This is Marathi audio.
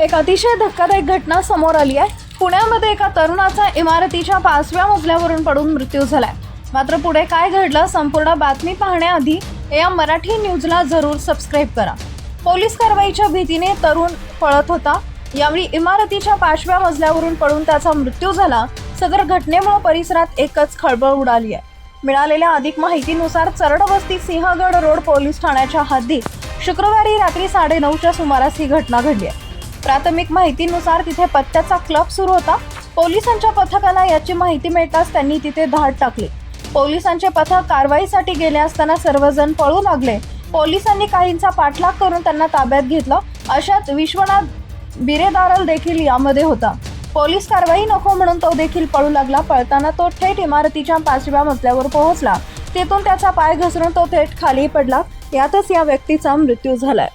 एक अतिशय धक्कादायक घटना समोर आली आहे. पुण्यामध्ये एका तरुणाचा इमारतीच्या पाचव्या मजल्यावरून पडून मृत्यू झालाय. मात्र पुढे काय घडलं संपूर्ण बातमी पाहण्याआधी या मराठी न्यूजला जरूर सबस्क्राईब करा. पोलीस कारवाईच्या भीतीने तरुण पळत होता. यावेळी इमारतीच्या पाचव्या मजल्यावरून पडून त्याचा मृत्यू झाला. सदर घटनेमुळे परिसरात एकच खळबळ उडाली आहे. मिळालेल्या अधिक माहितीनुसार चरडवस्ती सिंहगड रोड पोलीस ठाण्याच्या हद्दीत शुक्रवारी रात्री साडेनऊच्या सुमारास ही घटना घडली आहे. प्राथमिक माहितीनुसार तिथे पत्त्याचा क्लब सुरू होता. पोलिसांच्या पथकाला याची माहिती मिळताच त्यांनी तिथे धाड टाकली. पोलिसांचे पथक कारवाईसाठी गेले असताना सर्वजण पळू लागले. पोलिसांनी काहींचा पाठलाग करून त्यांना ताब्यात घेतलं. अशाच विश्वनाथ बिरेदारल देखील यामध्ये होता. पोलीस कारवाई नको म्हणून तो देखील पळू लागला. पळताना तो थेट इमारतीच्या पाचव्या मजल्यावर पोहोचला. तेथून त्याचा पाय घसरून तो थेट खाली पडला. यातच या व्यक्तीचा मृत्यू झालाय.